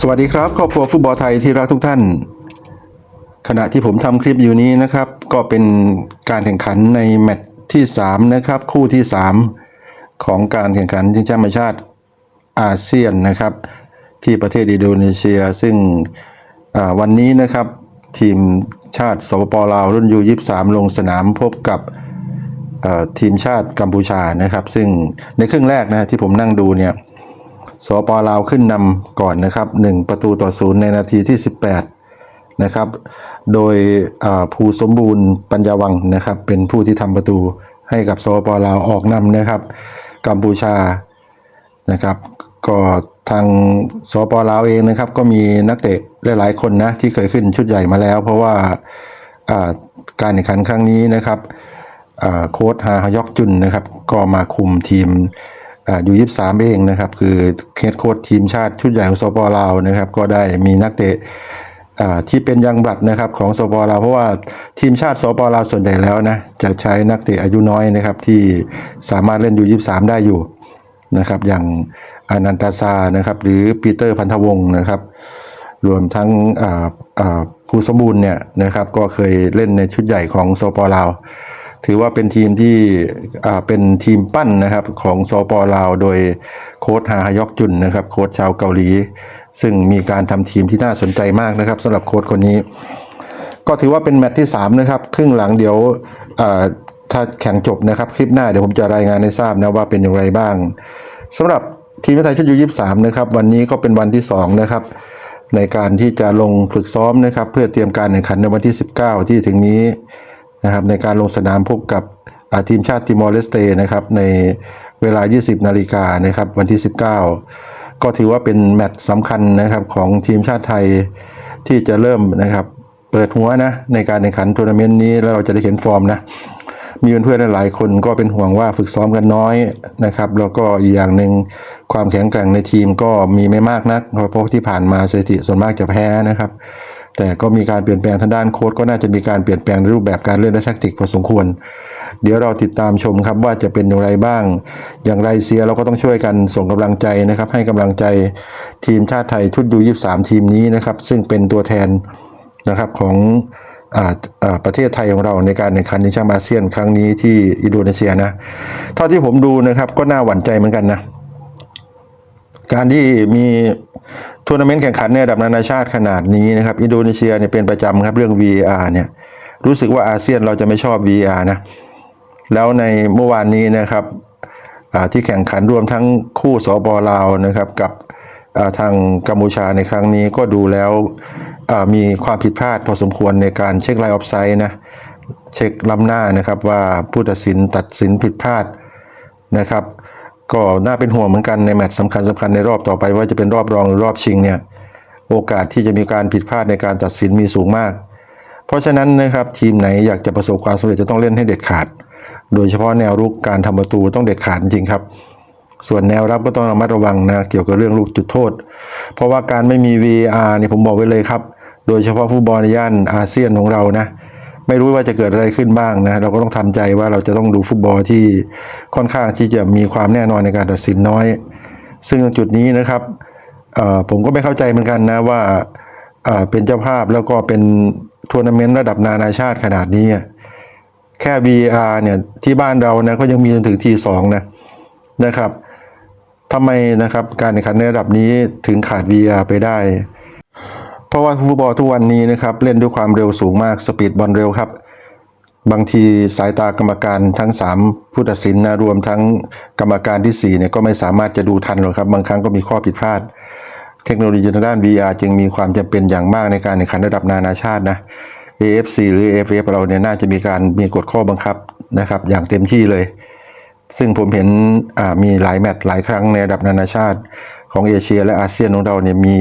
สวัสดีครับ ครอบครัวฟุตบอลไทยที่รักทุกท่าน ขณะที่ผมทำคลิปอยู่นี้นะครับ ก็เป็นการแข่งขันในแมตช์ที่ 3 นะครับ คู่ที่ 3 ของการแข่งขันชิงแชมป์ชาติอาเซียนนะครับ ที่ประเทศอินโดนีเซีย ซึ่งวันนี้นะครับทีมชาติสปปลาวรุ่นยู23 ลงสนามพบกับทีมชาติกัมพูชานะครับ ซึ่งในครึ่งแรกนะที่ผมนั่งดูเนี่ย สปลาวขึ้นนำก่อนนะครับ 1 ประตูต่อศูนย์ในนาทีที่ 18 นะครับ โดยภูสมบูรณ์ปัญญาวังนะครับ เป็นผู้ที่ทำประตูให้กับสปลาวออกนำนะครับ กัมพูชานะครับ ก็ทางสปลาวเองนะครับ ก็มีนักเตะหลายๆคนนะที่เคยขึ้นชุดใหญ่มาแล้ว เพราะว่าการแข่งขันครั้งนี้นะครับโค้ชฮาฮยอกจุนนะครับ ก็มาคุมทีม อยู่ยี่สามเองนะครับ คือเฮดโค้ชทีมชาติชุดใหญ่ของสปอลาวนะครับ ก็ได้มีนักเตะที่เป็นยังบลัดนะครับของสปอลาวเพราะว่าทีมชาติสปอลาวส่วนใหญ่แล้วนะจะใช้นักเตะอายุน้อยนะครับ ที่สามารถเล่นอยู่ยี่สามได้อยู่นะครับ อย่างอนันตาซานะครับ หรือปีเตอร์พันธวงศ์นะครับ รวมทั้งอ่าอ่าภูสมบูรณ์เนี่ยนะครับ ก็เคยเล่นในชุดใหญ่ของสปอลาว ถือว่าเป็นทีมที่เป็นทีมปั้นนะครับของสปอลาว โดยโค้ชฮาฮยอกจุนนะครับโค้ชชาวเกาหลี ซึ่งมีการทำทีมที่น่าสนใจมากนะครับสำหรับโค้ชคนนี้ ก็ถือว่าเป็นแมตช์ที่ 3 นะครับ ครึ่งหลังเดี๋ยวถ้าแข่งจบนะครับ คลิปหน้าเดี๋ยวผมจะรายงานให้ทราบนะว่าเป็นอย่างไรบ้างสำหรับทีมไทยชุดยู23นะครับวันนี้ก็เป็นวันที่ 2 นะครับในการที่จะลงฝึกซ้อมนะครับ เพื่อเตรียมการแข่งขันในวันที่ 19 ที่ถึงนี้ นะครับในการลงสนามพบกับทีมชาติติมอร์เลสเตนะครับในเวลา 20 นาฬิกานะครับวันที่ 19 ก็ถือว่าเป็นแมตช์สำคัญนะครับของทีมชาติไทยที่จะเริ่มนะครับเปิดหัวนะในการแข่งขันทัวร์นาเมนต์นี้แล้วเราจะได้เห็นฟอร์มนะมีเพื่อนๆหลายคนก็เป็นห่วงว่าฝึกซ้อมกันน้อยนะครับ แล้วก็อีกอย่างหนึ่งความแข็งแกร่งในทีมก็มีไม่มากนัก เพราะที่ผ่านมาสถิติส่วนมากจะแพ้นะครับ แต่ก็มีการเปลี่ยนแปลงทางด้านโค้ดก็น่าจะมีการเปลี่ยนแปลงในรูปแบบการเล่นและแทคติกพอสมควร เดี๋ยวเราติดตามชมครับว่าจะเป็นอย่างไรบ้าง อย่างไรเสียเราก็ต้องช่วยกันส่งกำลังใจนะครับ ให้กำลังใจทีมชาติไทยชุดยู23ทีมนี้นะครับ ซึ่งเป็นตัวแทนนะครับของอ่าอ่าประเทศไทยของเราในการแข่งขันในแชมป์อาเซียนครั้งนี้ที่อินโดนีเซียนะ เท่าที่ผมดูนะครับก็น่าหวั่นใจเหมือนกันนะ การที่มีทัวร์นาเมนต์แข่งขันในระดับนานาชาติขนาดนี้นะครับ อินโดนีเซียเนี่ยเป็นประจำครับเรื่อง VAR เนี่ยรู้สึกว่าอาเซียนเราจะไม่ชอบ VAR นะแล้วในเมื่อวานนี้นะครับที่แข่งขันรวมทั้งคู่สปลาวนะครับกับาทางกัมพูชาในครั้งนี้ก็ดูแล้วมีความผิดพลาดพอสมควรในการเช็คไลน์ออฟไซด์นะเช็คล้ำหน้านะครับว่าผู้ตัดสินตัดสินผิดพลาดนะครับ ก็น่าเป็นห่วงเหมือนกันในแมตช์สำคัญสคัญในรอบต่อไปว่าจะเป็นรอบรองหรือรอบชิงเนี่ยโอกาสที่จะมีการผิดพลาดในการตัดสินมีสูงมาก เพราะฉะนั้นนะครับทีมไหนอยากจะประสบความสำเร็จจะต้องเล่นให้เด็ดขาด โดยเฉพาะแนวรุกการทำประตูต้องเด็ดขาดจริงครับ ส่วนแนวรับก็ต้องระมัดระวังนะเกี่ยวกับเรื่องลูกจุดโทษ เพราะว่าการไม่มี VAR เนี่ยผมบอกไว้เลยครับ โดยเฉพาะฟุตบอลในย่านอาเซียนของเรานะ ไม่รู้ว่าจะเกิดอะไรขึ้นบ้างนะเราก็ต้องทำใจว่าเราจะต้องดูฟุตบอลที่ค่อนข้างที่จะมีความแน่นอนในการตัดสินน้อย ซึ่งตรงจุดนี้นะครับผมก็ไม่เข้าใจเหมือนกันนะว่าเป็นเจ้าภาพแล้วก็เป็นทัวร์นาเมนต์ระดับนานาชาติขนาดนี้ แค่ VR เนี่ยที่บ้านเรานะก็ยังมีจนถึงทีสองนะนะครับทำไมนะครับการแข่งขันในระดับนี้ถึงขาด VR ไปได้ เพราะว่าฟุตบอลทุกวันนี้นะครับเล่นด้วยความเร็วสูงมากสปีดบอลเร็วครับ บางทีสายตากรรมการทั้ง 3 ผู้ตัดสินนะรวมทั้งกรรมการที่4เนี่ยก็ไม่สามารถจะดูทันหรอกครับ บางครั้งก็มีข้อผิดพลาด เทคโนโลยีทางด้าน VR จึงมีความจำเป็นอย่างมากในการแข่งขันระดับนานาชาตินะ AFC หรือ AFF เราเนี่ยน่าจะมีการมีกฎข้อบังคับนะครับ อย่างเต็มที่เลย ซึ่งผมเห็นมีหลายแมตช์หลายครั้งในระดับนานาชาติ ของเอเชียและอาเซียนของเราเนี่ยมี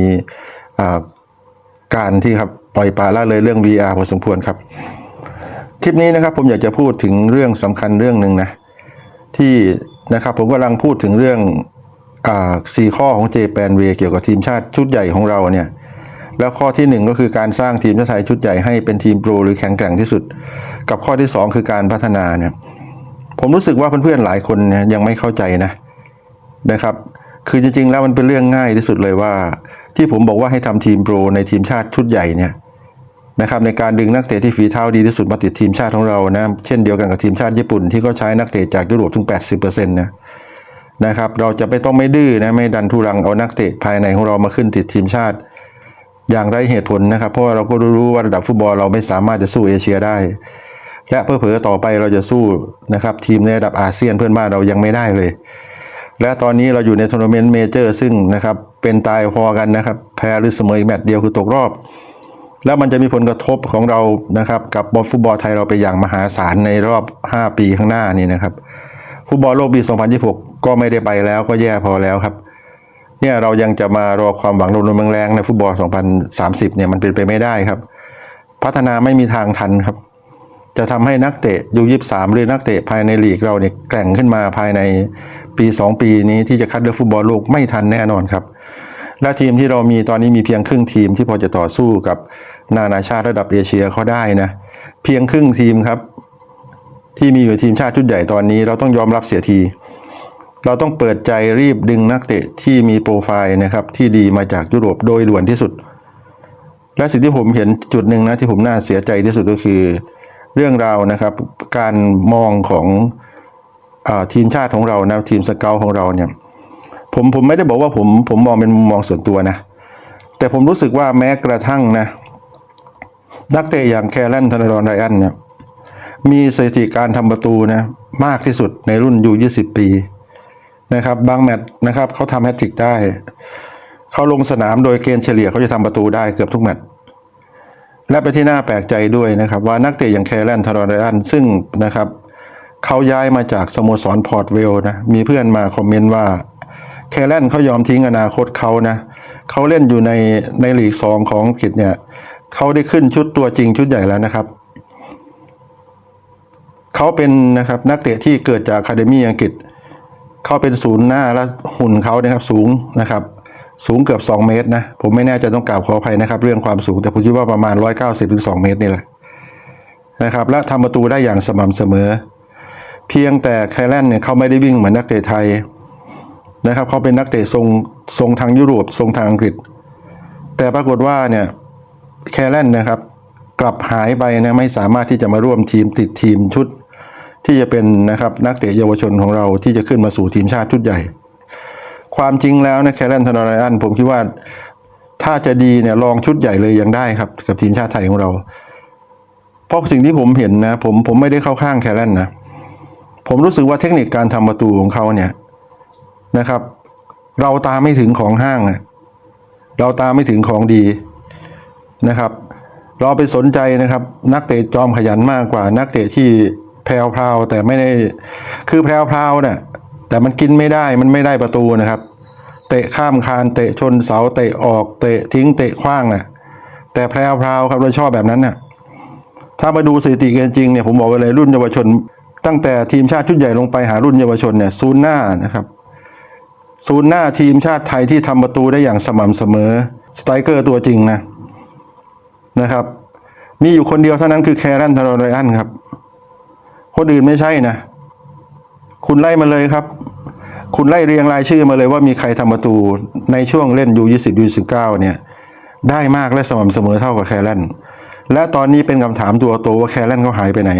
การที่ครับปล่อยปละละเลยเรื่อง VR พอสมควรครับ คลิปนี้นะครับผมอยากจะพูดถึงเรื่องสำคัญเรื่องหนึ่งนะที่นะครับผมกำลังพูดถึงเรื่องอ่าสี่ข้อของเจแปนเวเกี่ยวกับทีมชาติชุดใหญ่ของเราเนี่ยแล้วข้อที่หนึ่งก็คือการสร้างทีมชาติไทยชุดใหญ่ให้เป็นทีมโปรหรือแข็งแกร่งที่สุด กับข้อที่สองคือการพัฒนาเนี่ยผมรู้สึกว่าเพื่อนๆหลายคนยังไม่เข้าใจนะนะครับ คือจริงๆแล้วมันเป็นเรื่องง่ายที่สุดเลยว่า ที่ผมบอกว่าให้ทำทีมโปรในทีมชาติชุดใหญ่เนี่ยนะครับในการดึงนักเตะที่ฝีเท้าดีที่สุดมาติดทีมชาติของเรานะเช่นเดียวกันกับทีมชาติญี่ปุ่นที่ก็ใช้นักเตะจากยุโรปถึง 80%นะนะครับเราจะไม่ต้องไม่ดื้อนะไม่ดันทุรังเอานักเตะภายในของเรามาขึ้นติดทีมชาติ อย่างไรเหตุผลนะครับเพราะเราก็รู้ว่าระดับฟุตบอลเราไม่สามารถจะสู้เอเชียได้ และเพื่อเผอต่อไปเราจะสู้นะครับทีมในระดับอาเซียนเพื่อนบ้านเรายังไม่ได้เลย และตอนนี้เราอยู่ในทัวร์นาเมนต์เมเจอร์ซึ่งนะครับเป็นตายพอกันนะครับ แพ้หรือเสมออีกแมตช์เดียวคือตกรอบ แล้วมันจะมีผลกระทบของเรานะครับกับบอลฟุตบอลไทยเราไปอย่างมหาศาลในรอบ 5 ปีข้างหน้านี่นะครับ ฟุตบอลโลกปี 2026 ก็ไม่ได้ไปแล้วก็แย่พอแล้วครับเนี่ยเรายังจะมารอความหวังลมแรงในฟุตบอล 2030 เนี่ยมันเป็นไปไม่ได้ครับ พัฒนาไม่มีทางทันครับ จะทำให้นักเตะยูยี่สามหรือนักเตะภายในลีกเราเนี่ยแกร่งขึ้นมาภายใน ปี 2 ปีนี้ที่จะคัดเลือกฟุตบอลโลกไม่ทันแน่นอนครับ และทีมที่เรามีตอนนี้มีเพียงครึ่งทีมที่พอจะต่อสู้กับนานาชาติระดับเอเชียเขาได้นะ เพียงครึ่งทีมครับ ที่มีอยู่ทีมชาติชุดใหญ่ตอนนี้เราต้องยอมรับเสียที เราต้องเปิดใจรีบดึงนักเตะที่มีโปรไฟล์นะครับที่ดีมาจากยุโรปโดยด่วนที่สุด และสิ่งที่ผมเห็นจุดหนึ่งนะที่ผมน่าเสียใจที่สุดก็คือ เรื่องราวนะครับ การมองของ ทีมชาติของเรานะทีมสเกลของเราเนี่ยผมผมไม่ได้บอกว่าผมผมมองเป็นมุมมองส่วนตัวนะ แต่ผมรู้สึกว่าแม้กระทั่งนะ นักเตะอย่างแคลรนธนดรไรอันเนี่ยมีสถิติการทำประตูนะมากที่สุดในรุ่นยู20ปีนะครับบางแมตช์นะครับเขาทำแฮตทริกได้ เขาลงสนามโดยเกณฑ์เฉลี่ยเขาจะทำประตูได้เกือบทุกแมตช์และเป็นที่น่าแปลกใจด้วยนะครับ ว่านักเตะอย่างแคลรนทารอนไรอันซึ่งนะครับ เขาย้ายมาจากสโมสรพอร์ตเวลนะ มีเพื่อนมาคอมเมนต์ว่า แคลนเขายอมทิ้งอนาคตเขานะ เขาเล่นอยู่ในในลีกสองของอังกฤษเนี่ย เขาได้ขึ้นชุดตัวจริงชุดใหญ่แล้วนะครับ เขาเป็นนะครับนักเตะที่เกิดจากอะคาเดมี่อังกฤษ เขาเป็นศูนย์หน้าและหุ่นเขานะครับสูงนะครับสูงเกือบ 2 เมตรนะ ผมไม่แน่ใจต้องกราบขออภัยนะครับ เรื่องความสูงแต่ผมคิดว่าประมาณ 190ถึง2เมตรนี่แหละนะครับ และทำประตูได้อย่างสม่ำเสมอ เพียงแต่ไคลแลนเนี่ยเขาไม่ได้วิ่งเหมือนนักเตะไทยนะครับเขาเป็นนักเตะทรงทรงทางยุโรปทรงทางอังกฤษ แต่ปรากฏว่าเนี่ยแคลแลนนะครับ กลับหายไปนะไม่สามารถที่จะมาร่วมทีมติดทีมชุดที่จะเป็นนะครับนักเตะเยาวชนของเราที่จะขึ้นมาสู่ทีมชาติชุดใหญ่ ความจริงแล้วนะแคลรนธนารอันผมคิดว่าถ้าจะดีเนี่ยลองชุดใหญ่เลยยังได้ครับ กับทีมชาติไทยของเรา เพราะสิ่งที่ผมเห็นนะ ผมผมไม่ได้เข้าข้างแคลรนนะ ผมรู้สึกว่าเทคนิคการทำประตูของเขาเนี่ยนะครับ เราตามไม่ถึงของห้าง เราตามไม่ถึงของดีนะครับ เราไปสนใจนะครับ นักเตะจอมขยันมากกว่า นักเตะที่แพรวพราวแต่ไม่ได้คือแพรวพราวเนี่ยแต่มันกินไม่ได้มันไม่ได้ประตูนะครับ เตะข้ามคานเตะชนเสาเตะออกเตะทิ้งเตะขว้างน่ะแต่แพรวพราวครับเราชอบแบบนั้นน่ะถ้ามาดูสถิติกันจริงเนี่ยผมบอกไว้เลยรุ่นเยาวชน ตั้งแต่ทีมชาติชุดใหญ่ลงไปหารุ่นเยาวชนเนี่ยศูนย์หน้านะครับศูนย์หน้าทีมชาติไทยที่ทำประตูได้อย่างสม่ำเสมอสไตรเกอร์ตัวจริงนะนะครับ มีอยู่คนเดียวเท่านั้นคือแครันทารอนไรอันครับ คนอื่นไม่ใช่นะ คุณไล่มาเลยครับ คุณไล่เรียงรายชื่อมาเลยว่ามีใครทำประตูในช่วงเล่นยูยี่สิบยูสิบเก้าเนี่ย ได้มากและสม่ำเสมอเท่ากับแครันและตอนนี้เป็นคำถามตัวโตว่าแครันเขาหายไปไหน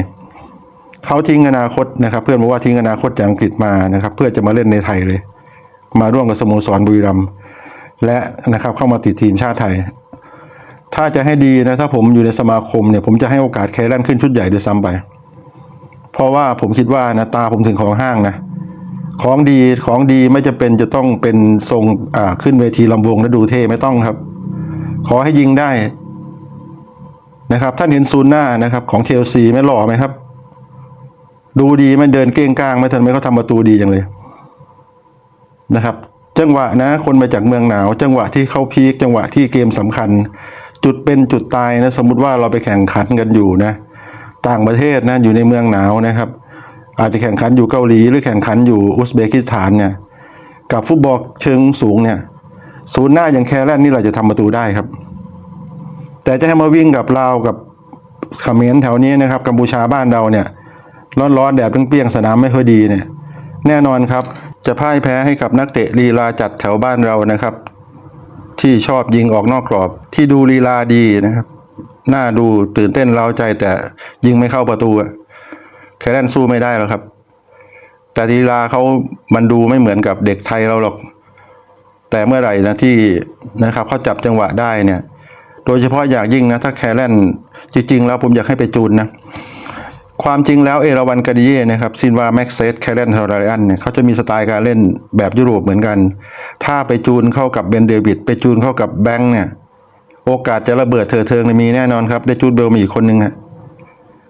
เขาทิ้งอนาคตนะครับ เพื่อนบอกว่าทิ้งอนาคตจากอังกฤษมานะครับ เพื่อจะมาเล่นในไทยเลย มาร่วมกับสโมสรบุรีรัมย์และนะครับเข้ามาติดทีมชาติไทย ถ้าจะให้ดีนะถ้าผมอยู่ในสมาคมเนี่ย ผมจะให้โอกาสแครันขึ้นชุดใหญ่ด้วยซ้ำไป เพราะว่าผมคิดว่านะตาผมถึงของห้างนะของดีของดีไม่จะเป็นจะต้องเป็นทรงอ่าขึ้นเวทีลำวงแล้วดูเท่ไม่ต้องครับ ขอให้ยิงได้นะครับท่านเห็นซูนหน้านะครับ ของเชลซีไม่หล่อไหมครับ ดูดีมันเดินเก้งก้างไม่ทันไหมเขาทำประตูดีจังเลยนะครับ จังหวะนะ คนมาจากเมืองหนาว จังหวะที่เข้าพีคจังหวะที่เกมสำคัญ จุดเป็นจุดตายนะ สมมุติว่าเราไปแข่งขันกันอยู่นะ ต่างประเทศนะอยู่ในเมืองหนาวนะครับ อาจจะแข่งขันอยู่เกาหลี หรือแข่งขันอยู่อุซเบกิสถานเนี่ยกับฟุตบอลเชิงสูงเนี่ยศูนย์หน้าอย่างแคแรนนี่เราจะทำประตูได้ครับ แต่จะให้มาวิ่งกับลาวกับเขมรแถวนี้นะครับกัมพูชาบ้านเราเนี่ย ร้อนๆแดดเปรี้ยงๆสนามไม่ค่อยดีเนี่ย แน่นอนครับ จะพ่ายแพ้ให้กับนักเตะลีลาจัดแถวบ้านเรานะครับ ที่ชอบยิงออกนอกกรอบ ที่ดูลีลาดีนะครับน่าดูตื่นเต้นเร้าใจแต่ยิงไม่เข้าประตูอะแคเรนสู้ไม่ได้หรอกครับ แต่ลีลาเขามันดูไม่เหมือนกับเด็กไทยเราหรอก แต่เมื่อไหร่นะที่นะครับเขาจับจังหวะได้เนี่ย โดยเฉพาะอยากยิ่งนะ ถ้าแคเรนจริง ๆ แล้วผมอยากให้ไปจูนนะ ความจริงแล้วเอราวันกาดิเย่นะครับซินวาแม็กเซสแคเรนทาราอันเนี่ยเขาจะมีสไตล์การเล่นแบบยุโรปเหมือนกัน ถ้าไปจูนเข้ากับเบนเดวิดไปจูนเข้ากับแบงค์เนี่ยโอกาสจะระเบิดเถิดเทิงมีแน่นอนครับ ได้จูดเบลมีอีกคนนึงฮะ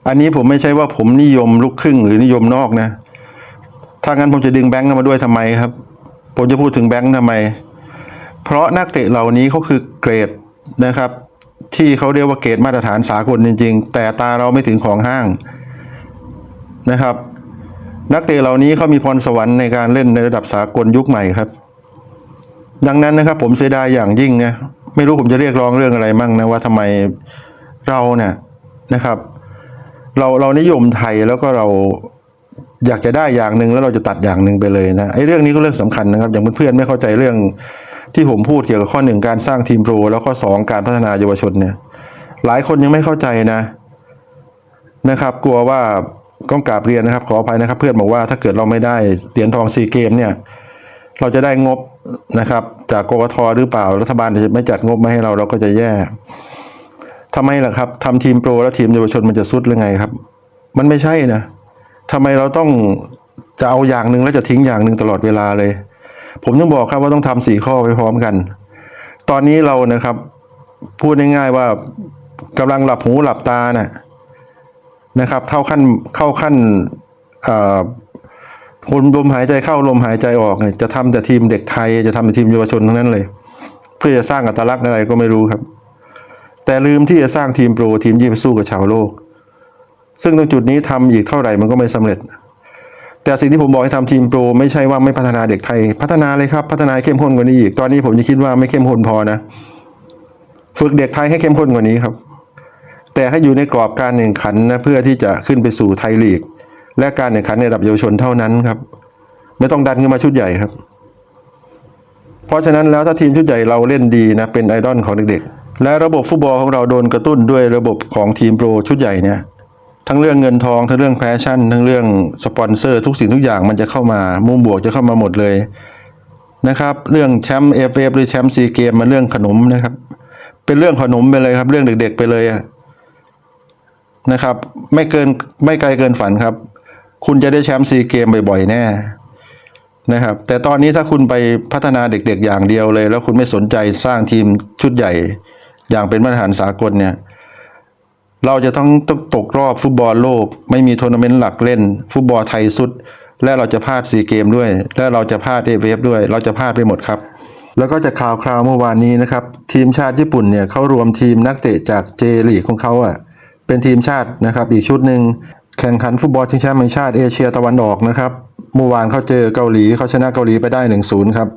อันนี้ผมไม่ใช่ว่าผมนิยมลูกครึ่งหรือนิยมนอกนะ ถ้างั้นผมจะดึงแบงค์เข้ามาด้วยทำไมครับ ผมจะพูดถึงแบงค์ทำไม เพราะนักเตะเหล่านี้เขาคือเกรดนะครับ ที่เขาเรียกว่าเกรดมาตรฐานสากลจริง ๆ แต่ตาเราไม่ถึงของห้าง นะครับ นักเตะเหล่านี้เขามีพรสวรรค์ในการเล่นในระดับสากลยุคใหม่ครับ ดังนั้นนะครับ ผมเสียดายอย่างยิ่งนะไม่รู้ผมจะเรียกร้องเรื่องอะไรมั่งนะว่าทำไมเราเนี่ยนะครับ เราเรานิยมไทยแล้วก็เราอยากจะได้อย่างหนึ่งแล้วเราจะตัดอย่างหนึ่งไปเลยนะไอ้เรื่องนี้ก็เรื่องสำคัญนะครับ อย่างเพื่อนๆไม่เข้าใจเรื่องที่ผมพูดเกี่ยวกับข้อหนึ่งการสร้างทีมโปรแล้วข้อสองการพัฒนาเยาวชนเนี่ย หลายคนยังไม่เข้าใจนะ นะครับ กลัวว่า ก้องกราบเรียนนะครับ ขออภัยนะครับ เพื่อนบอกว่าถ้าเกิดเราไม่ได้เหรียญทองซีเกมเนี่ย เราจะได้งบนะครับ จากกกทหรือเปล่ารัฐบาลจะไม่จัดงบมาให้เราเราก็จะแย่ทำไมล่ะครับทำทีมโปรแล้วทีมเยาวชนมันจะสุดหรือไงครับ มันไม่ใช่นะทำไมเราต้องจะเอาอย่างหนึ่งแล้วจะทิ้งอย่างหนึ่งตลอดเวลาเลย ผมต้องบอกครับว่าต้องทำสี่ข้อไปพร้อมกัน ตอนนี้เรานะครับ พูดง่ายๆว่ากำลังหลับหูหลับตาน่ะ นะครับเข้าขั้นเข้าขั้นเอ่อลมลมหายใจเข้าลมหายใจออกเนี่ยจะทำแต่ทีมเด็กไทย จะทำแต่ทีมเยาวชนทั้งนั้นเลย เพื่อจะสร้างอัตลักษณ์อะไรก็ไม่รู้ครับ แต่ลืมที่จะสร้างทีมโปรทีมที่สู้กับชาวโลก ซึ่งตรงจุดนี้ทำอีกเท่าไหร่มันก็ไม่สำเร็จ แต่สิ่งที่ผมบอกให้ทำทีมโปรไม่ใช่ว่าไม่พัฒนาเด็กไทย พัฒนาเลยครับ พัฒนาเข้มข้นกว่านี้อีกตอนนี้ผมจะคิดว่าไม่เข้มข้นพอนะ ฝึกเด็กไทยให้เข้มข้นกว่านี้ครับ แต่ให้อยู่ในกรอบการแข่งขันนะเพื่อที่จะขึ้นไปสู่ไทยลีก และการแข่งขันในระดับเยาวชนเท่านั้นครับ ไม่ต้องดันขึ้นมาชุดใหญ่ครับ เพราะฉะนั้นแล้วถ้าทีมชุดใหญ่เราเล่นดีนะเป็นไอดอลของเด็กๆ และระบบฟุตบอลของเราโดนกระตุ้นด้วยระบบของทีมโปรชุดใหญ่เนี่ยทั้งเรื่องเงินทองทั้งเรื่องแฟชั่น ทั้งเรื่องสปอนเซอร์ ทุกสิ่งทุกอย่างมันจะเข้ามา มุมบวกจะเข้ามาหมดเลยนะครับ เรื่องแชมป์เอฟเอฟหรือแชมป์ซีเกมมันเรื่องขนมนะครับ เป็นเรื่องขนมไปเลยครับ เรื่องเด็ก ๆ ไปเลยอะ นะครับ ไม่เกินไม่ไกลเกินฝันครับ คุณจะได้แชมป์ซีเกมบ่อยๆ แน่นะครับ แต่ตอนนี้ถ้าคุณไปพัฒนาเด็กๆ อย่างเดียวเลย แล้วคุณไม่สนใจสร้างทีมชุดใหญ่ อย่างเป็นมาตรฐานสากลเนี่ยเราจะต้องต้องตกรอบฟุตบอลโลก ไม่มีทัวร์นาเมนต์หลักเล่น ฟุตบอลไทยสุด และเราจะพลาดซีเกมด้วย และเราจะพลาดเอเวฟด้วย เราจะพลาดไปหมดครับ แล้วก็จากข่าวคราวเมื่อวานนี้นะครับ ทีมชาติญี่ปุ่นเนี่ยเขารวมทีมนักเตะจากเจลีกของเขาอะ เป็นทีมชาตินะครับ อีกชุดหนึ่งแข่งขันฟุตบอลชิงแชมป์แห่งชาติเอเชียตะวันออกนะครับเมื่อวานเขาเจอเกาหลีเขาชนะเกาหลีไปได้ 1-0 ครับ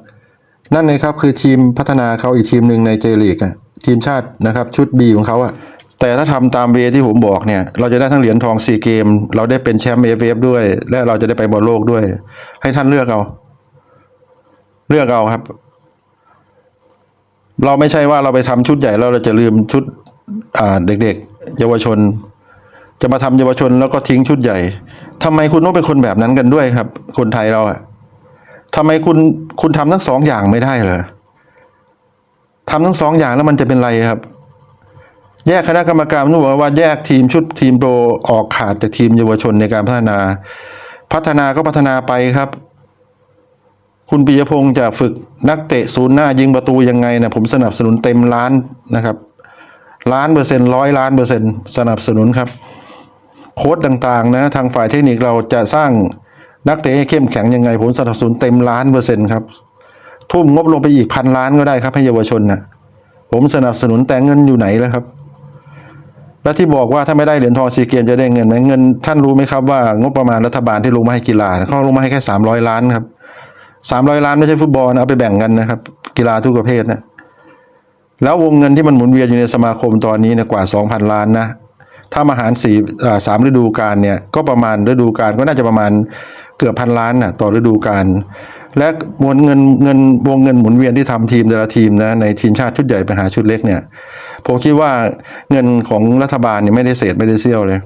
นั่นเลยครับคือทีมพัฒนาเขาอีกทีมหนึ่งในเจลีกอะทีมชาตินะครับชุด B ของเขาอะแต่ถ้าทำตามเวที่ผมบอกเนี่ย เราจะได้ทั้งเหรียญทองซีเกม เราได้เป็นแชมป์เอฟเอฟด้วย และเราจะได้ไปบอลโลกด้วย ให้ท่านเลือกเอา เลือกเอาครับ เราไม่ใช่ว่าเราไปทำชุดใหญ่แล้วเราจะลืมชุดเด็กๆ เยาวชน จะมาทำเยาวชนแล้วก็ทิ้งชุดใหญ่ทำไมคุณต้องเป็นคนแบบนั้นกันด้วยครับ คนไทยเราอะทำไมคุณคุณทำทั้งสองอย่างไม่ได้เหรอทำทั้งสองอย่างแล้วมันจะเป็นไรครับ แยกคณะกรรมการนุ่บอกว่าแยกทีมชุดทีมโปรออกขาดจากทีมเยาวชนในการพัฒนา พัฒนาก็พัฒนาไปครับ คุณปิยพงศ์จะฝึกนักเตะศูนย์หน้ายิงประตูยังไงนะผมสนับสนุนเต็มล้านนะครับ ล้านเปอร์เซ็นต์ร้อยล้านเปอร์เซ็นต์สนับสนุนครับ โค้ดต่างๆนะทางฝ่ายเทคนิคเราจะสร้างนักเตะให้เข้มแข็งยังไงผมสนับสนุนเต็มล้านเปอร์เซ็นต์ครับ ทุ่มงบลงไปอีกพันล้านก็ได้ครับให้เยาวชนนะผมสนับสนุนแต่เงินอยู่ไหนแล้วครับและที่บอกว่าถ้าไม่ได้เหรียญทองซีเกมจะได้เงินนะเงินท่านรู้ไหมครับว่างบประมาณรัฐบาลที่ลงมาให้กีฬาเขาลงมาให้แค่สามร้อยล้านครับสามร้อยล้านไม่ใช่ฟุตบอลนะเอาไปแบ่งกันนะครับ กีฬาทุกประเภทนะ แล้ววงเงินที่มันหมุนเวียนอยู่ในสมาคมตอนนี้เนี่ยกว่าสองพันล้านนะ ถ้ามาหารสี่สามฤดูกาลเนี่ยก็ประมาณฤดูกาลก็น่าจะประมาณเกือบพันล้านนะต่อฤดูกาลและมวลเงินเงินวงเงินหมุนเวียนที่ทำทีมแต่ละทีมนะในทีมชาติชุดใหญ่ไปหาชุดเล็กเนี่ยผมคิดว่าเงินของรัฐบาลเนี่ยไม่ได้เศษไม่ได้เสี้ยวเลย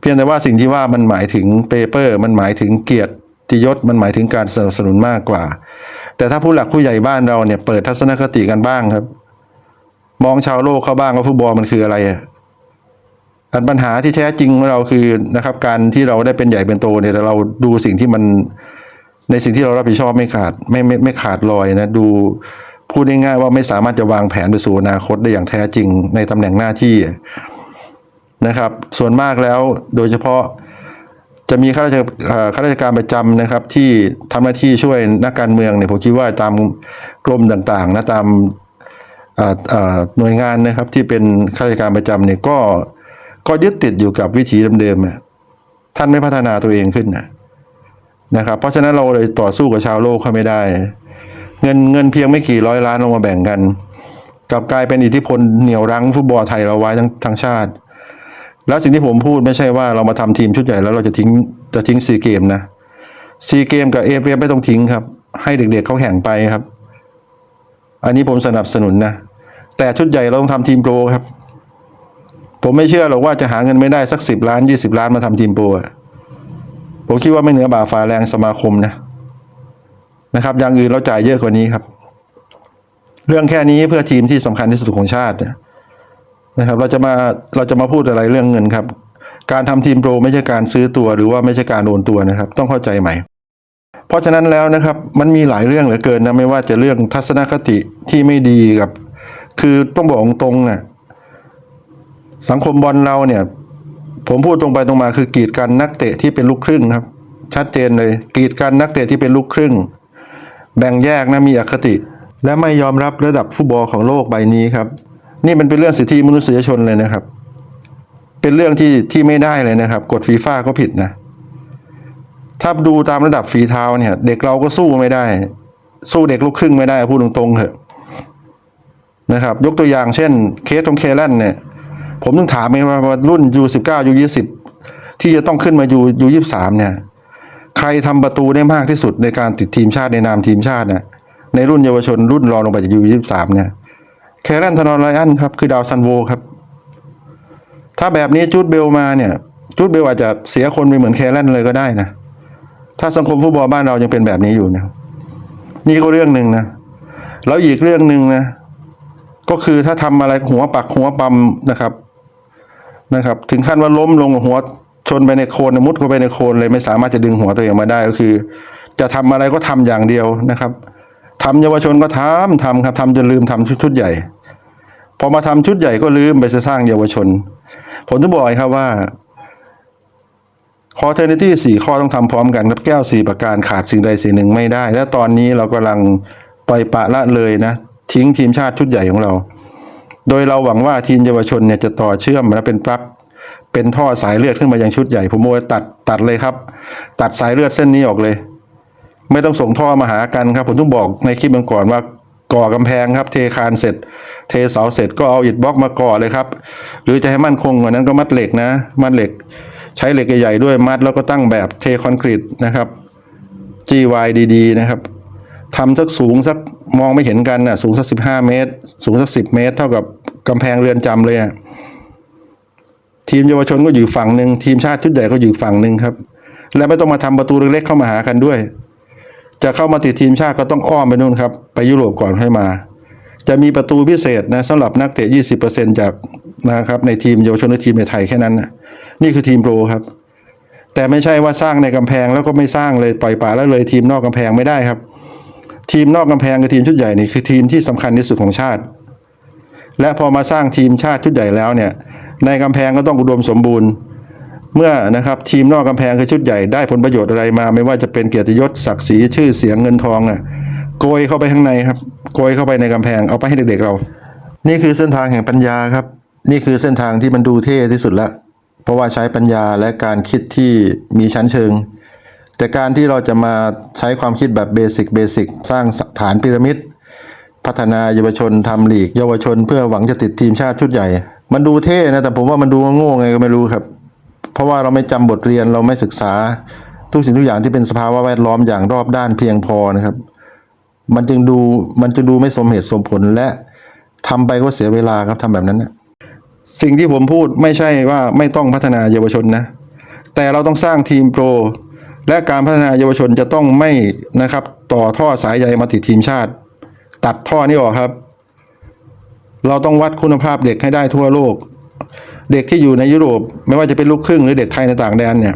เพียงแต่ว่าสิ่งที่ว่ามันหมายถึงเปเปอร์ มันหมายถึงเกียรติยศมันหมายถึงการสนับสนุนมากกว่า แต่ถ้าผู้หลักผู้ใหญ่บ้านเราเนี่ยเปิดทัศนคติกันบ้างครับ มองชาวโลกเข้าบ้างว่าฟุตบอลมันคืออะไรอะอันปัญหาที่แท้จริงของเราคือนะครับ การที่เราได้เป็นใหญ่เป็นโตเนี่ยเราดูสิ่งที่มันในสิ่งที่เรารับผิดชอบไม่ขาดไม่ไม่ไม่ขาดลอยนะดูพูดง่ายๆว่าไม่สามารถจะวางแผนไปสู่อนาคตได้อย่างแท้จริงในตำแหน่งหน้าที่นะครับ ส่วนมากแล้วโดยเฉพาะจะมีข้าราชการข้าราชการประจำนะครับ ที่ทำหน้าที่ช่วยนักการเมืองเนี่ยผมคิดว่าตามกรมต่างๆนะตาม หน่วยงานนะครับที่เป็นข้าราชการประจำเนี่ยก็ก็ยึดติดอยู่กับวิถีเดิมๆอะท่านไม่พัฒนาตัวเองขึ้นนะนะครับ เพราะฉะนั้นเราเลยต่อสู้กับชาวโลกเขาไม่ได้ เงินเงินเพียงไม่กี่ร้อยล้านลงมาแบ่งกันกลับกลายเป็นอิทธิพลเหนี่ยวรั้งฟุตบอลไทยเราไว้ทั้งทั้งชาติ แล้วสิ่งที่ผมพูดไม่ใช่ว่าเรามาทำทีมชุดใหญ่แล้วเราจะทิ้งจะทิ้งซีเกมนะซีเกมกับเอฟเอไม่ต้องทิ้งครับ ให้เด็กๆเขาแข่งไปครับ อันนี้ผมสนับสนุนนะ แต่ชุดใหญ่เราต้องทำทีมโปรครับ ผมไม่เชื่อหรอกว่าจะหาเงินไม่ได้สักสิบล้านยี่สิบล้านมาทำทีมโปรผมคิดว่าไม่เหนือบ่าฝ่าแรงสมาคมนะนะครับ อย่างอื่นเราจ่ายเยอะกว่านี้ครับ เรื่องแค่นี้เพื่อทีมที่สำคัญที่สุดของชาตินะครับ เราจะมาเราจะมาพูดอะไรเรื่องเงินครับ การทำทีมโปรไม่ใช่การซื้อตัวหรือว่าไม่ใช่การโอนตัวนะครับ ต้องเข้าใจใหม่ ราะฉะนั้นแล้วนะครับมันมีหลายเรื่องเหลือเกินนะไม่ว่าจะเรื่องทัศนคติที่ไม่ดีกับ คือต้องบอกตรงๆอะสังคมบอลเราเนี่ย ผมพูดตรงไปตรงมาคือกีดกันนักเตะที่เป็นลูกครึ่งครับ ชัดเจนเลยกีดกันนักเตะที่เป็นลูกครึ่ง แบ่งแยกนะมีอคติ และไม่ยอมรับระดับฟุตบอลของโลกใบนี้ครับ นี่มันเป็นเรื่องสิทธิมนุษยชนเลยนะครับ เป็นเรื่องที่ที่ไม่ได้เลยนะครับ กฎฟีฟ่าก็ผิดนะ ถ้าดูตามระดับฝีเท้าเนี่ย เด็กเราก็สู้ไม่ได้ สู้เด็กลูกครึ่งไม่ได้พูดตรงๆเถอะนะครับ ยกตัวอย่างเช่น เคสของเคลนเนี่ย ผมต้องถามเองว่ารุ่นยูสิบเก้ายูยี่สิบที่จะต้องขึ้นมายูยูยี่สามเนี่ย ใครทำประตูได้มากที่สุดในการติดทีมชาติในนามทีมชาติเนี่ยในรุ่นเยาวชนรุ่นรองลงไปจากยูยี่สามเนี่ยแครันธนรไรอันครับคือดาวซันโวครับ ถ้าแบบนี้จูดเบลมาเนี่ยจูดเบลอาจจะเสียคนไปเหมือนแครันเลยก็ได้นะ ถ้าสังคมฟุตบอลบ้านเรายังเป็นแบบนี้อยู่นะ นี่ก็เรื่องหนึ่งนะแล้วอีกเรื่องหนึ่งนะ ก็คือถ้าทำอะไรหัวปักหัวปั๊มนะครับนะครับ ถึงขั้นว่าล้มลงหัวชนไปในโคลนมุดเข้าไปในโคลนเลยไม่สามารถจะดึงหัวตัวเองมาได้ก็คือ จะทำอะไรก็ทำอย่างเดียวนะครับทำเยาวชนก็ทำทำครับทำจนลืมทำชุดชุดใหญ่ พอมาทำชุดใหญ่ก็ลืมไปจะสร้างเยาวชน ผมจะบอกครับว่า คอเทอร์เนตี้สี่ข้อต้องทำพร้อมกันครับแก้วสี่ประการขาดสิ่งใดสิ่งหนึ่งไม่ได้ และตอนนี้เรากำลังปล่อยปะละเลยนะ ทิ้งทีมชาติชุดใหญ่ของเรา โดยเราหวังว่าทีมเยาวชนเนี่ยจะต่อเชื่อมและเป็นปลั๊กเป็นท่อสายเลือดขึ้นมายังชุดใหญ่ ผมโมยตัดตัดเลยครับ ตัดสายเลือดเส้นนี้ออกเลย ไม่ต้องส่งท่อมาหากันครับ ผมต้องบอกในคลิปมันก่อนว่าก่อกำแพงครับ เทคานเสร็จ เทเสาเสร็จก็เอาอิฐบล็อกมาก่อเลยครับ หรือจะให้มั่นคงกว่านั้นก็มัดเหล็กนะ มัดเหล็ก ใช้เหล็กใหญ่ด้วยมัดแล้วก็ตั้งแบบเทคอนกรีตนะครับ GY ดีๆนะครับทำสักสูงสักมองไม่เห็นกันน่ะสูงสักสิบห้าเมตร สูงสักสิบเมตร เท่ากับกำแพงเรือนจำเลยอะทีมเยาวชนก็อยู่ฝั่งหนึ่งทีมชาติชุดใหญ่ก็อยู่ฝั่งหนึ่งครับ และไม่ต้องมาทำประตูเล็กๆเข้ามาหากันด้วย จะเข้ามาติดทีมชาติก็ต้องอ้อมไปนู่นครับ ไปยุโรปก่อนให้มา จะมีประตูพิเศษนะสำหรับนักเตะ 20%จากนะครับในทีมเยาวชนหรือทีมในไทยแค่นั้นนะ นี่คือทีมโปรครับ แต่ไม่ใช่ว่าสร้างในกำแพงแล้วก็ไม่สร้างเลยปล่อยป่าแล้วเลยทีมนอกกำแพงไม่ได้ครับ ทีมนอกกำแพงกับทีมชุดใหญ่นี่คือทีมที่สำคัญที่สุดของชาติ และพอมาสร้างทีมชาติชุดใหญ่แล้วเนี่ย ในกำแพงก็ต้องอุดมสมบูรณ์ เมื่อนะครับทีมนอกกำแพงคือชุดใหญ่ได้ผลประโยชน์อะไรมา ไม่ว่าจะเป็นเกียรติยศศักดิ์ศรีชื่อเสียงเงินทองอะโกยเข้าไปข้างในครับโกยเข้าไปในกำแพงเอาไปให้เด็กๆเรา นี่คือเส้นทางแห่งปัญญาครับ นี่คือเส้นทางที่มันดูเท่ที่สุดละ เพราะว่าใช้ปัญญาและการคิดที่มีชั้นเชิง แต่การที่เราจะมาใช้ความคิดแบบเบสิกเบสิกสร้างฐานพีระมิด พัฒนาเยาวชนทำหลีก เยาวชนเพื่อหวังจะติดทีมชาติชุดใหญ่ มันดูเท่นะแต่ผมว่ามันดูโง่ไงก็ไม่รู้ครับ เพราะว่าเราไม่จำบทเรียนเราไม่ศึกษาทุกสิ่งทุกอย่างที่เป็นสภาวะแวดล้อมอย่างรอบด้านเพียงพอนะครับ มันจึงดูมันจะดูไม่สมเหตุสมผลและทำไปก็เสียเวลาครับทำแบบนั้นนะ สิ่งที่ผมพูดไม่ใช่ว่าไม่ต้องพัฒนาเยาวชนนะ แต่เราต้องสร้างทีมโปร และการพัฒนาเยาวชนจะต้องไม่นะครับ ต่อท่อสายใยมาติดทีมชาติ ตัดท่อนี้ออกครับ เราต้องวัดคุณภาพเด็กให้ได้ทั่วโลก เด็กที่อยู่ในยุโรป ไม่ว่าจะเป็นลูกครึ่งหรือเด็กไทยในต่างแดนเนี่ย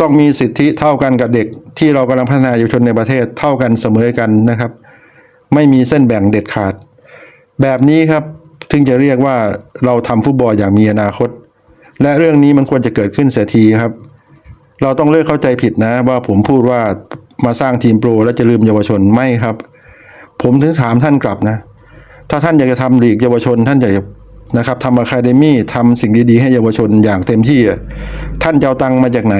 ต้องมีสิทธิเท่ากันกับเด็ก ที่เรากำลังพัฒนาเยาวชนในประเทศเท่ากันเสมอกันนะครับ ไม่มีเส้นแบ่งเด็ดขาด แบบนี้ครับ ถึงจะเรียกว่าเราทำฟุตบอลอย่างมีอนาคต และเรื่องนี้มันควรจะเกิดขึ้นเสียทีครับ เราต้องเลิกเข้าใจผิดนะ ว่าผมพูดว่ามาสร้างทีมโปรแล้วจะลืมเยาวชนไม่ครับ ผมถึงถามท่านกลับนะ ถ้าท่านอยากจะทำลีกเยาวชน ท่านอยากจะนะครับทำอะคาเดมี่ทำสิ่งดีๆให้เยาวชนอย่างเต็มที่อะท่านจะเอาตังค์มาจากไหน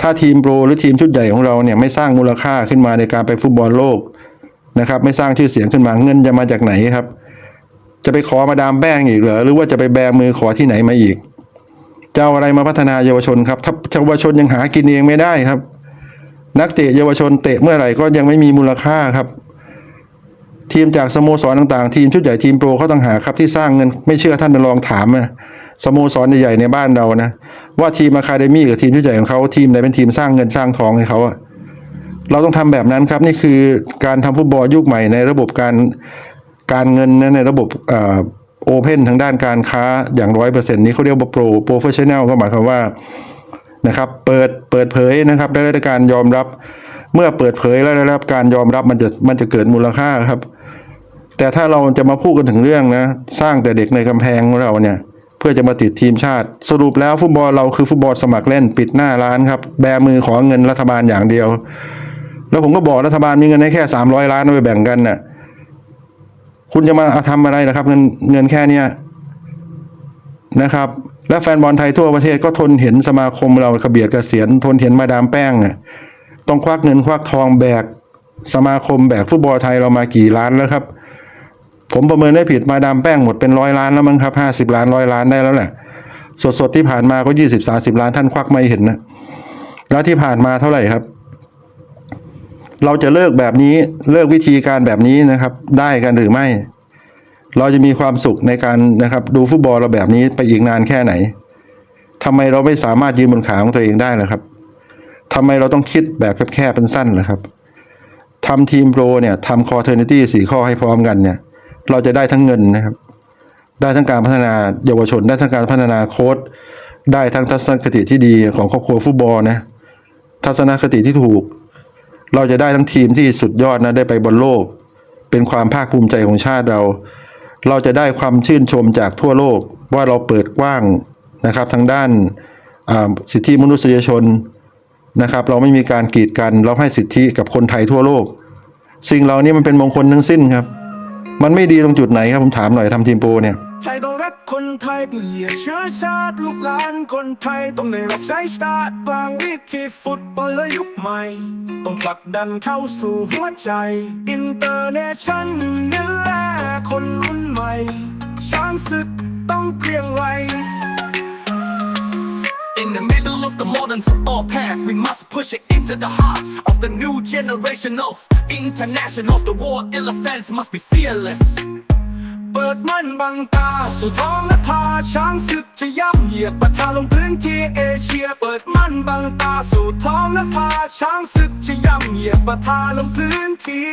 ถ้าทีมโปรหรือทีมชุดใหญ่ของเราเนี่ยไม่สร้างมูลค่าขึ้นมาในการไปฟุตบอลโลกนะครับ ไม่สร้างชื่อเสียงขึ้นมาเงินจะมาจากไหนครับ จะไปขอมาดามแป้งอีกเหรอหรือว่าจะไปแบมือขอที่ไหนมาอีกจะเอาอะไรมาพัฒนาเยาวชนครับ ถ้าเยาวชนยังหากินเองไม่ได้ครับ นักเตะเยาวชนเตะเมื่อไหร่ก็ยังไม่มีมูลค่าครับ ทีมจากสโมสรต่างๆ ทีมชุดใหญ่ทีมโปรเขาต่างหากครับที่สร้างเงินไม่เชื่อท่านลองถามอะสโมสรใหญ่ๆในบ้านเรานะว่าทีมอะคาเดมี่กับทีมชุดใหญ่ของเขาทีมไหนเป็นทีมสร้างเงินสร้างทองให้เขาอะเราต้องทำแบบนั้นครับนี่คือการทำฟุตบอลยุคใหม่ในระบบการ การเงินนะในระบบโอเพนทางด้านการค้าอย่างร้อยเปอร์เซ็นต์นี้เขาเรียกว่าโปรโปรเฟชชั่นแนลก็หมายความว่านะครับเปิดเปิดเผยนะครับได้รับการยอมรับ เมื่อเปิดเผยแล้วได้รับการยอมรับมันจะมันจะเกิดมูลค่าครับ แต่ถ้าเราจะมาพูดกันถึงเรื่องนะ สร้างแต่เด็กในกำแพงของเราเนี่ยเพื่อจะมาติดทีมชาติ สรุปแล้วฟุตบอลเราคือฟุตบอลสมัครเล่นปิดหน้าร้านครับแบมือขอเงินรัฐบาลอย่างเดียว แล้วผมก็บอกรัฐบาลมีเงินให้แค่สามร้อยล้านเอาไปแบ่งกันน่ะ คุณจะมาทำอะไรนะครับ เงินเงินแค่เนี้ยนะครับ และแฟนบอลไทยทั่วประเทศก็ทนเห็นสมาคมเราขบเบียดกระเสียนทนเห็นมาดามแป้งอะต้องควักเงินควักทองแบกสมาคมแบกฟุตบอลไทยเรามากี่ล้านแล้วครับ ผมประเมินได้ผิดมาดามแป้งหมดเป็นร้อยล้านแล้วมั้งครับห้าสิบล้านร้อยล้านได้แล้วแหละสดๆที่ผ่านมาก็ยี่สิบสาสิบล้านท่านควักไม่เห็นนะแล้วที่ผ่านมาเท่าไหร่ครับ เราจะเลิกแบบนี้เลิกวิธีการแบบนี้นะครับ ได้กันหรือไม่ เราจะมีความสุขในการนะครับ ดูฟุตบอลเราแบบนี้ไปอีกนานแค่ไหนทำไมเราไม่สามารถยืนบนขาของตัวเองได้ล่ะครับทำไมเราต้องคิดแบบแคบๆเป็นสั้นล่ะครับทำทีมโปรเนี่ยทำคอเทอร์เนตี้สี่ข้อให้พร้อมกันเนี่ย เราจะได้ทั้งเงินนะครับ ได้ทั้งการพัฒนาเยาวชน ได้ทั้งการพัฒนาโค้ดได้ทั้งทัศนคติที่ดีของครอบครัวฟุตบอลนะทัศนคติที่ถูก เราจะได้ทั้งทีมที่สุดยอดนะได้ไปบอลโลก เป็นความภาคภูมิใจของชาติเรา เราจะได้ความชื่นชมจากทั่วโลกว่าเราเปิดกว้างนะครับทางด้านอ่าสิทธิมนุษยชนนะครับ เราไม่มีการกีดกัน เราให้สิทธิกับคนไทยทั่วโลก สิ่งเหล่านี้มันเป็นมงคลทั้งสิ้นครับ มันไม่ดีตรงจุดไหนครับผมถามหน่อยทำทีมโปรเนี่ยไทยต้องรักคนไทยเพื่อเชื้อชาติลูกหลานคนไทยต้องได้รับใช้ชาติบางวิธีฟุตบอลและยุคใหม่ ต้องผลักดันเข้าสู่หัวใจอินเตอร์เนชั่นนี่แหละคนรุ่นใหม่ ช้างศึกต้องเกรียงไกร In the middle of the modern football past, we must push it into the hearts of the new generation of internationals. The war elephants must be fearless. เปิดมันบังตาสู่ท้องและพาช้างศึกจะย่ำเหยียบประทาลงพื้นที่เอเชีย เปิดมันบังตาสู่ท้องและพาช้างศึกจะย่ำเหยียบประทาลงพื้นที่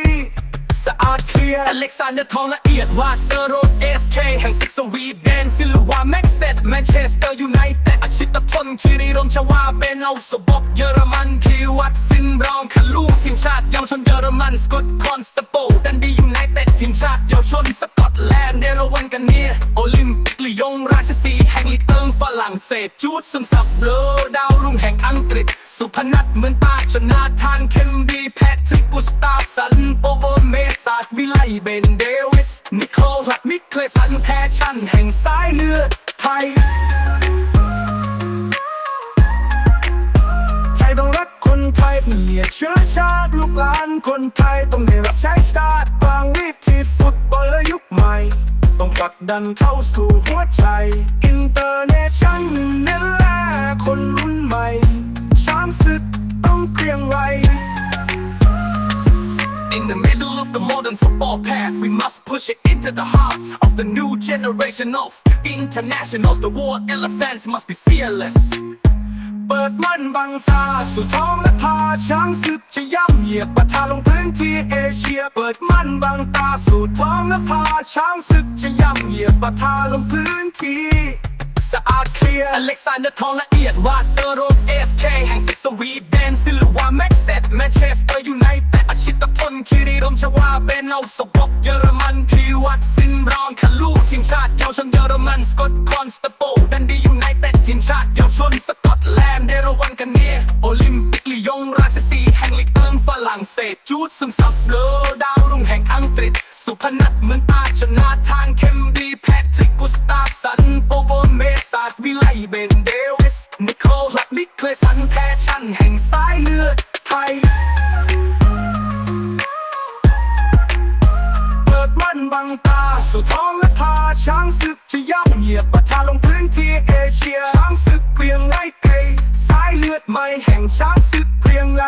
สะอาดเคลียร์อเล็กซานเดอร์ทองละเอียดวาดเตอร์โรดเอสเคแห่งซิกสวีเดนซิลวาแม็กเซตแมนเชสเตอร์ยูไนเต็ดอาชิตพลคิริรมชวาเบนเอาสบกเยอรมันพีวัตซินบรองคาลูทีมชาติเยาวชนเยอรมันสกอตคอนสเตโปดันดียูไนเต็ดทีมชาติเยาวชนสกอตแลนด์เดรวันกันเนียโอลิมป ยงราชสีห์แห่งลีเติงฝรั่งเศสจูดซึมซับเบลอดาวรุ่งแห่งอังกฤษ สุพนัทเหมือนตาชนาธานเคมบีแพทริกกุสตาฟสันโปโบเมสาดวิไลเบนเดวิสนิโคลัดมิเคลสันแพชชั่นแห่งสายเลือดไทยไทยต้องรักคนไทยเป็นเหลียดเชื้อชาติลูกหลานคนไทยต้องได้รับใช้ชาติบางวิธีฟุตบอลและยุคใหม่ ต้องผลักดันเข้าสู่หัวใจ อินเตอร์เนชั่นนี่แหละคนรุ่นใหม่ ช้างศึก เกรียงไร In the middle of the modern football path, we must push it into the hearts of the new generation of internationals. The war elephants must be fearless. เปิดมันบังตาสู่ท้องและพาช้างศึกจะย่ำเหยียบปะทะลงพื้นที่เอเชีย เปิดมันบังตาสู่ท้องและพาช้างศึกจะย่ำเหยียบปะทะลงพื้นที่สะอาดเคลียร์อเล็กซานเดอร์ทองละเอียดวาดเตอร์โรดเอสเคแห่งสิสวีเดนซิลวาแม็กเซตแมนเชสเตอร์ยูไนเต็ดอาชิตพลคิริรมชวาเบนเอาสบกเยอรมันพีวัตฟินรองคาลูทีมชาติเยาวชนเยอรมันสกอต จูดซึมซับเลอดาวรุ่งแห่งอังกฤษ สุพนัทเมืองตาชนาทานเคมบีแพทริกกุสตาสัน โปโบเมสาดวิไลเบนเดวิส นิโคลักนิคลสันแพชั่นแห่งสายเลือดไทย เปิดมันบังตาสู่ท้องและพาช้างศึกจะย่ำเหยียบปะทะลงพื้นที่เอเชีย ช้างศึกเกรียงไล่ไกลสายเลือดใหม่แห่งช้างศึกเกรียงไล